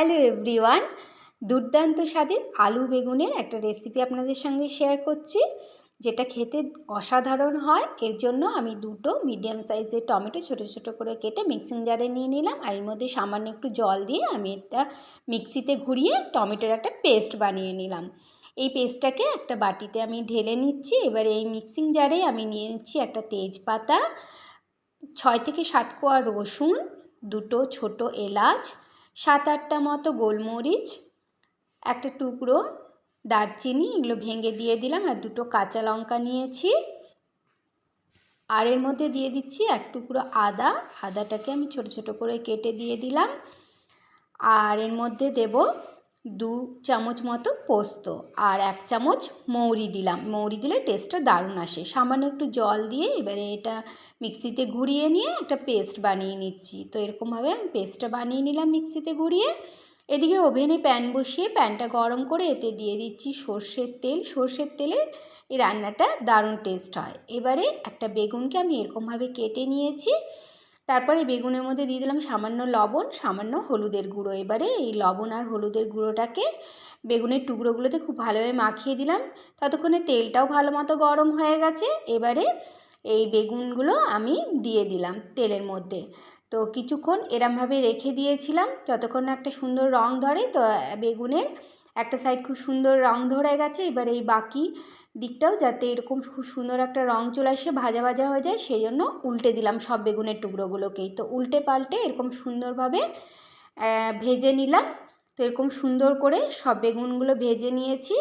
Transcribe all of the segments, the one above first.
Hello everyone দুর্দান্ত স্বাদের আলু বেগুনের একটা রেসিপি আপনাদের সঙ্গে শেয়ার করছি, যেটা খেতে অসাধারণ হয়। এর জন্য আমি দুটো মিডিয়াম সাইজের টমেটো ছোটো ছোটো করে কেটে মিক্সিং জারে নিয়ে নিলাম, আর এর মধ্যে সামান্য একটু জল দিয়ে আমি এটা মিক্সিতে ঘুরিয়ে টমেটোর একটা পেস্ট বানিয়ে নিলাম। এই পেস্টটাকে একটা বাটিতে আমি ঢেলে নিচ্ছি, এবারে এই মিক্সিং জারে আমি নিয়ে নিচ্ছি একটা তেজপাতা, ছয় থেকে সাত কোয়া রসুন, দুটো ছোট এলাচ সাত আটটা মতো গোলমরিচ, একটা টুকরো দারচিনি, এগুলো ভেঙে দিয়ে দিলাম আর দুটো কাঁচা লঙ্কা নিয়েছি। আর এর মধ্যে দিয়ে দিচ্ছি এক টুকরো আদা, আদাটাকে আমি ছোট ছোট করে কেটে দিয়ে দিলাম। আর এর মধ্যে দেব দু চামচ মতো পোস্ত আর এক চামচ মৌরি দিলাম। মৌরি দিলে টেস্টটা দারুণ আসে। সামান্য একটু জল দিয়ে এবারে এটা মিক্সিতে ঘুরিয়ে নিয়ে একটা পেস্ট বানিয়ে নিচ্ছি। তো এরকমভাবে আমি পেস্টটা বানিয়ে নিলাম মিক্সিতে ঘুরিয়ে। এদিকে ওভেনে প্যান বসিয়ে প্যানটা গরম করে এতে দিয়ে দিচ্ছি সর্ষের তেল। সর্ষের তেলের এই রান্নাটা দারুণ টেস্ট হয়। এবারে একটা বেগুনকে আমি এরকমভাবে কেটে নিয়েছি। তারপরে বেগুনের মধ্যে দিয়ে দিলাম সামান্য লবণ, সামান্য হলুদের গুঁড়ো। এবারে এই লবণ আর হলুদের গুঁড়োটাকে বেগুনের টুকরোগুলোতে খুব ভালোভাবে মাখিয়ে দিলাম। ততক্ষণে তেলটাও ভালো মতো গরম হয়ে গেছে। এবারে এই বেগুনগুলো আমি দিয়ে দিলাম তেলের মধ্যে। তো কিছুক্ষণ এরমভাবে রেখে দিয়েছিলাম। যতক্ষণ একটা সুন্দর রং ধরে, তো বেগুনের একটা সাইড খুব সুন্দর রং ধরে গেছে। এবার এই বাকি দিকটাও যাতে এরকম খুব সুন্দর একটা রং চলে আসে, ভাজা ভাজা হয়ে যায় সেই জন্য উল্টে দিলাম সব বেগুনের টুকরোগুলোকেই। তো উল্টে পাল্টে এরকম সুন্দরভাবে ভেজে নিলাম। তো এরকম সুন্দর করে সব বেগুনগুলো ভেজে নিয়েছি।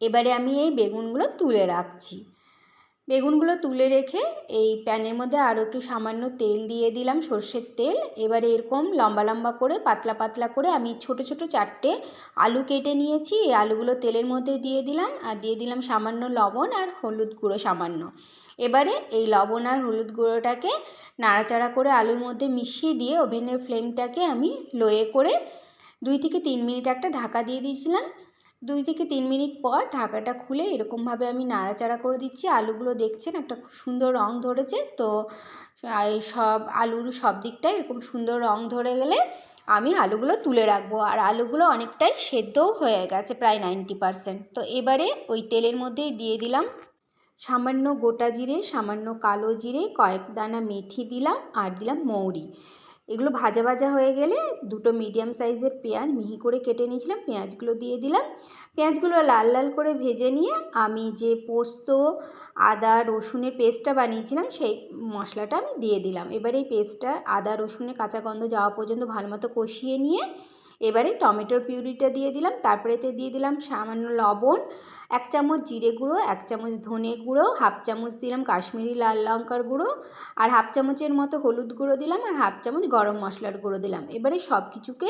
এবারে আমি এই বেগুনগুলো তুলে রাখছি। বেগুনগুলো তুলে রেখে এই প্যানের মধ্যে আরও একটু সামান্য তেল দিয়ে দিলাম, সর্ষের তেল। এবারে এরকম লম্বা লম্বা করে, পাতলা পাতলা করে আমি ছোট ছোট চারটে আলু কেটে নিয়েছি। এই আলুগুলো তেলের মধ্যে দিয়ে দিলাম, আর দিয়ে দিলাম সামান্য লবণ আর হলুদ গুঁড়ো সামান্য। এবারে এই লবণ আর হলুদ গুঁড়োটাকে নাড়াচাড়া করে আলুর মধ্যে মিশিয়ে দিয়ে ওভেনের ফ্লেমটাকে আমি লোয়ে করে দুই থেকে তিন মিনিট একটা ঢাকা দিয়ে দিয়েছিলাম। দুই থেকে তিন মিনিট পর ঢাকাটা খুলে এরকমভাবে আমি নাড়াচাড়া করে দিচ্ছি। আলুগুলো দেখছেন একটা খুব সুন্দর রং ধরেছে। তো সব আলুর সব দিকটাই এরকম সুন্দর রং ধরে গেলে আমি আলুগুলো তুলে রাখব। আর আলুগুলো অনেকটাই সেদ্ধও হয়ে গেছে প্রায় নাইনটি পারসেন্ট। তো এবারে ওই তেলের মধ্যেই দিয়ে দিলাম সামান্য গোটা জিরে, সামান্য কালো জিরে, কয়েক দানা মেথি দিলাম, আর দিলাম মৌরি। এগুলো ভাজা ভাজা হয়ে গেলে দুটো মিডিয়াম সাইজের পেঁয়াজ মিহি করে কেটে নিয়েছিলাম, পেঁয়াজগুলো দিয়ে দিলাম। পেঁয়াজগুলো লাল লাল করে ভেজে নিয়ে আমি যে পোস্ত, আদা, রসুনের পেস্টটা বানিয়েছিলাম, সেই মশলাটা আমি দিয়ে দিলাম। এবার এই পেস্টটা আদা, রসুনের কাঁচা গন্ধ যাওয়া পর্যন্ত ভালো মতো কষিয়ে নিয়ে এবারে টমেটোর পিউরিটা দিয়ে দিলাম, তারপরে এতে দিয়ে দিলাম সামান্য লবণ, এক চামচ জিরে গুঁড়ো, এক চামচ ধনে গুঁড়ো, হাফ চামচ দিলাম কাশ্মীরি লাল লঙ্কার গুঁড়ো, আর হাফ চামচের মতো হলুদ গুঁড়ো দিলাম আর হাফ চামচ গরম মশলার গুঁড়ো দিলাম। এবারে সব কিছুকে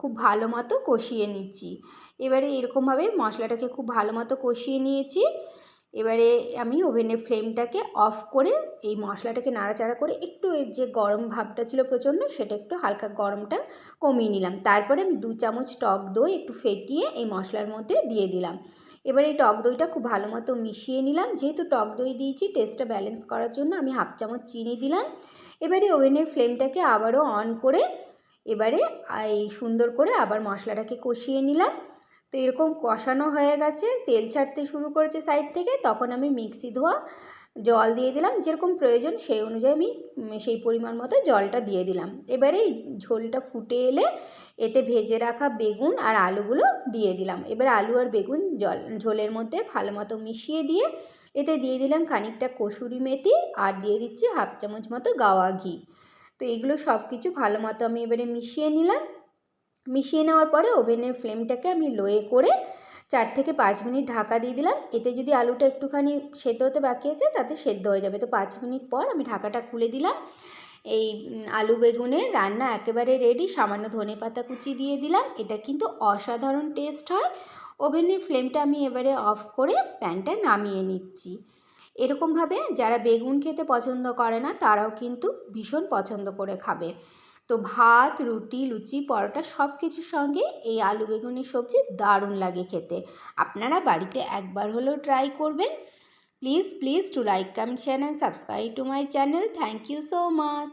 খুব ভালো মতো কষিয়ে নিচ্ছি। এবারে এরকমভাবে মশলাটাকে খুব ভালো মতো কষিয়ে নিয়েছি। এবারে আমি ওভেনের ফ্লেমটাকে অফ করে এই মশলাটাকে নাড়াচাড়া করে একটু এর যে গরম ভাবটা ছিল প্রচণ্ড, সেটা একটু হালকা গরমটা কমিয়ে নিলাম। তারপরে আমি দু চামচ টক দই একটু ফেটিয়ে এই মশলার মধ্যে দিয়ে দিলাম। এবার এই টক দইটা খুব ভালো মতো মিশিয়ে নিলাম। যেহেতু টক দই দিয়েছি, টেস্টটা ব্যালেন্স করার জন্য আমি হাফ চামচ চিনি দিলাম। এবারে ওভেনের ফ্লেমটাকে আবারও অন করে এবারে এই সুন্দর করে আবার মশলাটাকে কষিয়ে নিলাম। তো এরকম কষানো হয়ে গেছে, তেল ছাড়তে শুরু করেছে সাইড থেকে, তখন আমি মিক্সি ধোয়া জল দিয়ে দিলাম, যেরকম প্রয়োজন সেই অনুযায়ী আমি সেই পরিমাণ মতো জলটা দিয়ে দিলাম। এবারে এই ঝোলটা ফুটে এলে এতে ভেজে রাখা বেগুন আর আলুগুলো দিয়ে দিলাম। এবার আলু আর বেগুন জল, ঝোলের মধ্যে ভালো মতো মিশিয়ে দিয়ে এতে দিয়ে দিলাম খানিকটা কসুরি মেথি আর দিয়ে দিচ্ছি হাফ চামচ মতো গাওয়া ঘি। তো এগুলো সব কিছু ভালো মতো আমি এবারে মিশিয়ে নিলাম। মিশিয়ে নেওয়ার পরে ওভেনের ফ্লেমটাকে আমি লোয়ে করে চার থেকে পাঁচ মিনিট ঢাকা দিয়ে দিলাম। এতে যদি আলুটা একটুখানি সেদ্ধ হতে বাকি আছে, তাতে সেদ্ধ হয়ে যাবে। তো পাঁচ মিনিট পর আমি ঢাকাটা খুলে দিলাম। এই আলু বেগুনের রান্না একেবারে রেডি সামান্য ধনে পাতা কুচি দিয়ে দিলাম। এটা কিন্তু অসাধারণ টেস্ট হয়। ওভেনের ফ্লেমটা আমি এবারে অফ করে প্যানটা নামিয়ে নিচ্ছি। এরকমভাবে যারা বেগুন খেতে পছন্দ করে না, তারাও কিন্তু ভীষণ পছন্দ করে খাবে। তো ভাত, রুটি, লুচি, পরোটা সব কিছুর সঙ্গে এই আলু বেগুনের সবজি দারুণ লাগে খেতে। আপনারা বাড়িতে একবার হলেও ট্রাই করবেন। Please please to like comment share and subscribe to my channel thank you so much